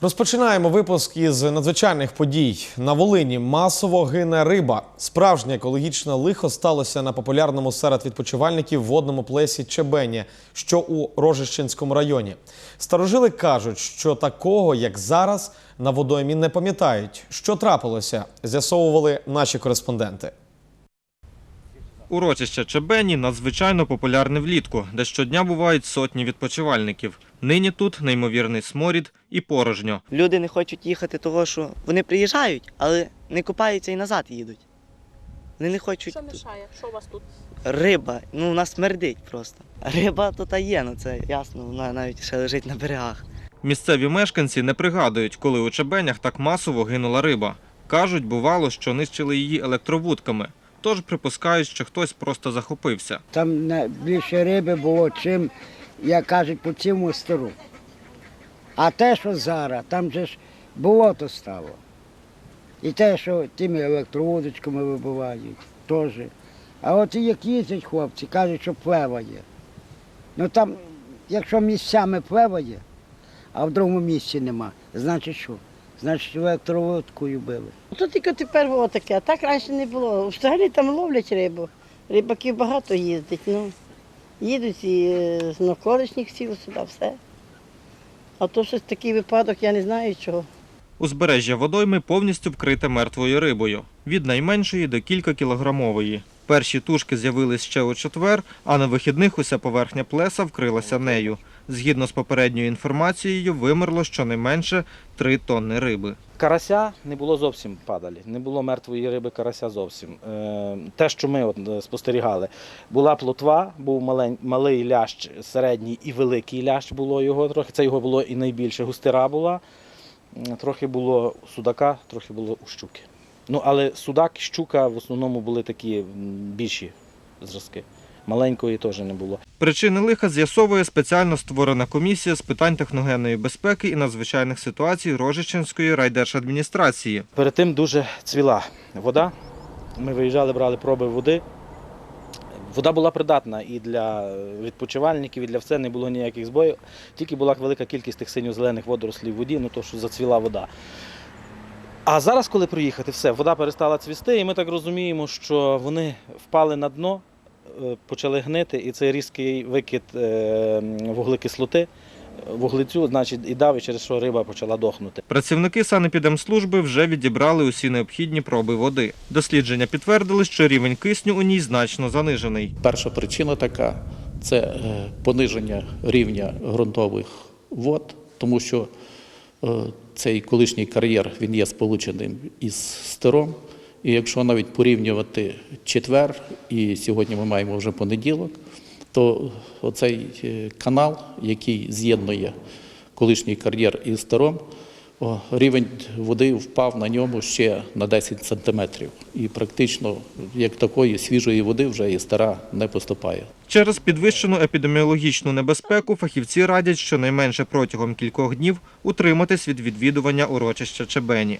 Розпочинаємо випуск із надзвичайних подій. На Волині масово гине риба. Справжнє екологічне лихо сталося на популярному серед відпочивальників водному плесі Чебені, що у Рожищенському районі. Старожили кажуть, що такого, як зараз, на водоймі не пам'ятають. Що трапилося, з'ясовували наші кореспонденти. Урочище Чебені надзвичайно популярне влітку, де щодня бувають сотні відпочивальників. Нині тут неймовірний сморід і порожньо. Люди не хочуть їхати, того що вони приїжджають, але не купаються і назад їдуть. Вони не хочуть. Що мішає? Що у вас тут? Риба, ну вона смердить просто. Риба тут є, ну це ясно, вона навіть ще лежить на берегах. Місцеві мешканці не пригадують, коли у Чебенях так масово гинула риба. Кажуть, бувало, що нищили її електровудками. Тож припускають, що хтось просто захопився. Там більше риби було, чим, як кажуть, по цьому стару. А те, що зараз, там же ж болото стало. І те, що тими електроводочками вибивають, теж. А от як їздять хлопці, кажуть, що плеває. Ну там, якщо місцями плеває, а в другому місці нема, значить що? Значить електроводкою били. Тут тільки тепер було таке, а так раніше не було. Взагалі там ловлять рибу. Рибаків багато їздить. Ну, їдуть і е, з навколишніх сіл сюди, все. А то щось такий випадок, я не знаю чого. Узбережжя водойми повністю вкрите мертвою рибою від найменшої до кількакілограмової. Перші тушки з'явились ще у четвер, а на вихідних уся поверхня плеса вкрилася нею. Згідно з попередньою інформацією, вимерло щонайменше 3 тонни риби. Карася не було зовсім падалі, не було мертвої риби карася зовсім. Е, Те, що ми е, спостерігали, була плотва, був малий лящ, середній і великий лящ було його трохи. Це його було і найбільше. Густира була, трохи було судака, трохи було у щуки. Ну, але судак, щука в основному були такі більші зразки. Маленької теж не було. Причини лиха з'ясовує спеціально створена комісія з питань техногенної безпеки і надзвичайних ситуацій Рожичинської райдержадміністрації. Перед тим дуже цвіла вода. Ми виїжджали, брали проби води. Вода була придатна і для відпочивальників, і для все не було ніяких збоїв. Тільки була велика кількість тих синьо-зелених водорослів в воді, ну то що зацвіла вода. А зараз, коли приїхати, все, вода перестала цвісти, і ми так розуміємо, що вони впали на дно, е, почали гнити, і цей різкий викид е, вуглекислоти, вуглецю, значить, і дав, і через що риба почала дохнути. Працівники санепідемслужби вже відібрали усі необхідні проби води. Дослідження підтвердили, що рівень кисню у ній значно занижений. Перша причина така це е, пониження рівня ґрунтових вод, тому що цей колишній кар'єр він є сполученим із стером. І якщо навіть порівнювати четвер, і сьогодні ми маємо вже понеділок, то оцей е, канал, який з'єднує колишній кар'єр із старом, о, рівень води впав на ньому ще на 10 сантиметрів. І практично як такої свіжої води вже і стара не поступає. Через підвищену епідеміологічну небезпеку фахівці радять щонайменше протягом кількох днів утриматись від відвідування урочища Чебені.